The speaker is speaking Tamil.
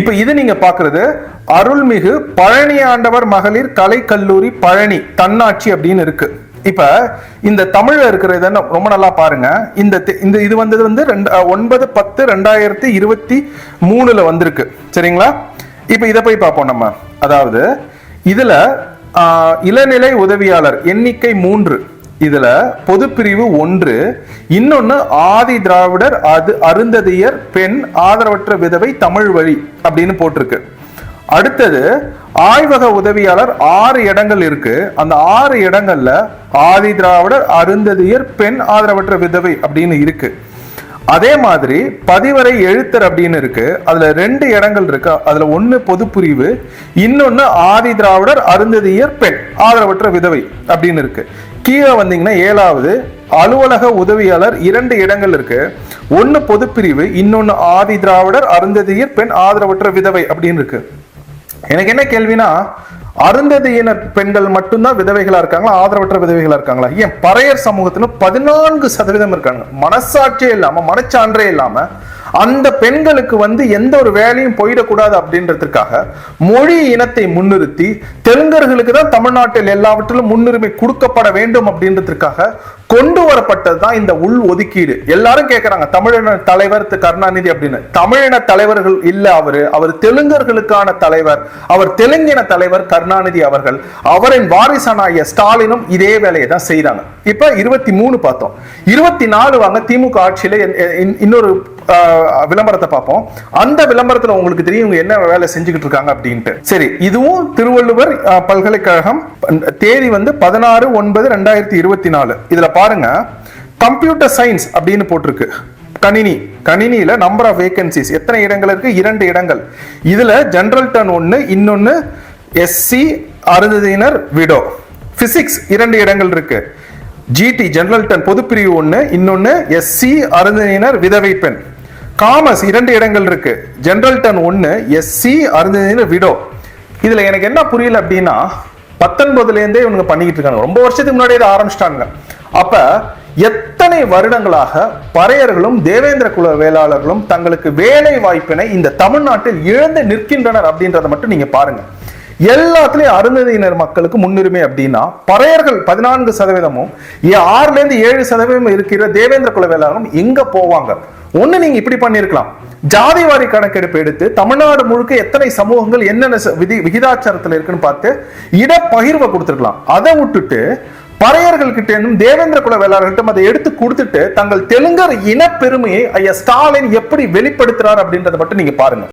இப்ப இது நீங்க பாக்குறது அருள்மிகு பழனி ஆண்டவர் மகளிர் கலை கல்லூரி பழனி தன்னாட்சி அப்படின்னு இருக்கு. இப்ப இந்த தமிழ்ல இருக்கிற இதை ரொம்ப நல்லா பாருங்க. இந்த இந்த இது வந்தது வந்து ரெண்டு ஒன்பது பத்து ரெண்டாயிரத்தி இருபத்தி மூணுல வந்திருக்கு. சரிங்களா? இப்ப இதை போய் பார்ப்போம் நம்ம. அதாவது இதுல இளநிலை உதவியாளர் எண்ணிக்கை மூன்று. இதுல பொதுப்பிரிவு ஒன்று. இன்னொன்னு ஆதி திராவிடர் அது அருந்ததியர் பெண் ஆதரவற்ற விதவை தமிழ் வழி அப்படின்னு போட்டிருக்கு. அடுத்தது ஆய்வக உதவியாளர் ஆறு இடங்கள் இருக்கு. அந்த ஆறு இடங்கள்ல ஆதி திராவிடர் அருந்ததியர் பெண் ஆதரவற்ற விதவை அப்படின்னு இருக்கு. அதே மாதிரி பதிவரை எழுத்தர் அப்படின்னு இருக்கு. அதுல ரெண்டு இடங்கள் இருக்கு. அதுல ஒண்ணு பொதுப்பிரிவு இன்னொன்னு ஆதி திராவிடர் அருந்ததியர் பெண் ஆதரவற்ற விதவை அப்படின்னு இருக்கு. கீழே வந்தீங்கன்னா ஏழாவது அலுவலக உதவியாளர் இரண்டு இடங்கள் இருக்கு. ஒன்னு பொதுப்பிரிவு இன்னொன்னு ஆதி திராவிடர் அருந்ததியர் பெண் ஆதரவற்ற விதவை அப்படின்னு இருக்கு. எனக்கு என்ன கேள்வினா அருந்ததியினர் பெண்கள் மட்டும்தான் விதவைகளா இருக்காங்களா ஆதரவற்ற விதவைகளா இருக்காங்களா? ஏன் பறையர் சமூகத்துல பதினான்கு சதவீதம் இருக்காங்க. மனசாட்சியே இல்லாம மனச்சான்றே இல்லாம அந்த பெண்களுக்கு வந்து எந்த ஒரு வேலையும் போயிடக்கூடாது அப்படின்றதுக்காக மொழி இனத்தை முன்னிறுத்தி தெலுங்கர்களுக்கு தான் தமிழ்நாட்டில் எல்லாவற்றிலும் முன்னுரிமை கொடுக்கப்பட வேண்டும் அப்படின்றதுக்காக கொண்டு வரப்பட்டது தான் இந்த உள் ஒதுக்கீடு. எல்லாரும் கேட்கறாங்க தமிழின தலைவர் கருணாநிதி அப்படின்னு. தமிழின தலைவர்கள் இல்லை அவர். அவர் தெலுங்கர்களுக்கான தலைவர். அவர் தெலுங்கின தலைவர் கருணாநிதி அவர்கள். அவரின் வாரிசனாகிய ஸ்டாலினும் இதே வேலையை தான் செய்கிறாங்க இப்ப இருபத்தி மூணு பார்த்தோம். இருபத்தி நாலு வாங்க திமுக ஆட்சியில இன்னொரு விளம்பரத்தை பார்ப்போம். அந்த விளம்பரத்துல உங்களுக்கு தெரியும் இவங்க என்ன வேலை செஞ்சுக்கிட்டு இருக்காங்க அப்படின்ட்டு. சரி இதுவும் திருவள்ளுவர் பல்கலைக்கழகம் தேதி வந்து பதினாறு ஒன்பது ரெண்டாயிரத்தி இருபத்தி நாலு. இதுல பாருங்க கம்ப்யூட்டர் சயின்ஸ் அப்படின்னு போட்டிருக்கு. கணினி கணினியில நம்பர் ஆஃப் வேகன்சிஸ் எத்தனை இடங்கள் இருக்கு? இரண்டு இடங்கள். இதுல ஜென்ரல் டர்ன் ஒன்னு இன்னொன்னு எஸ்சி அருந்ததியினர் விடோ பிசிக்ஸ் இரண்டு இடங்கள் இருக்கு. ஜிடி ஜென்ரல் டர்ன் பொதுப்பிரிவு ஒன்னு இன்னொன்னு எஸ்சி அருந்ததியினர் விதவை பெண். காமர்ஸ் இரண்டு இடங்கள் இருக்கு. ஜென்ரல் டர்ன் ஒன்று எஸ்சி அருந்ததியினர் விடோ. இதில் எனக்கு என்ன புரியல அப்படின்னா பத்தொன்பதுலேருந்தே இவங்க பண்ணிக்கிட்டு இருக்காங்க. ரொம்ப வருஷத்துக்கு முன்னாடியே இதை ஆரம்பிச்சிட்டாங்க அப்போ எத்தனை வருடங்களாக பறையர்களும் தேவேந்திர குல வேளாளர்களும் தங்களுக்கு வேலை வாய்ப்பினை இந்த தமிழ்நாட்டில் இழந்து நிற்கின்றனர் அப்படின்றத மட்டும் நீங்கள் பாருங்கள் எல்லாத்துலேயும் அருந்ததியினர் மக்களுக்கு முன்னுரிமை அப்படின்னா பறையர்கள் பதினான்கு சதவீதமும் ஆறுலேருந்து ஏழு சதவீதம் இருக்கிற தேவேந்திர குல வேளாளரும் எங்கே போவாங்க? ஒன்று நீங்கள் இப்படி பண்ணிருக்கலாம். ஜாதி வாரி கணக்கெடுப்பு எடுத்து தமிழ்நாடு முழுக்க எத்தனை சமூகங்கள் என்னென்ன ச- விதி விகிதாச்சாரத்தில் இருக்குன்னு பார்த்து இடப்பகிர்வை கொடுத்துருக்கலாம். அதை விட்டுட்டு பறையர்கள் கிட்ட இருந்தும் தேவேந்திர குல வேளாளர்கிட்டும் அதை எடுத்து கொடுத்துட்டு தங்கள் தெலுங்கர் இனப்பெருமையை ஐயா ஸ்டாலின் எப்படி வெளிப்படுத்துறார் அப்படின்றத மட்டும் நீங்க பாருங்க.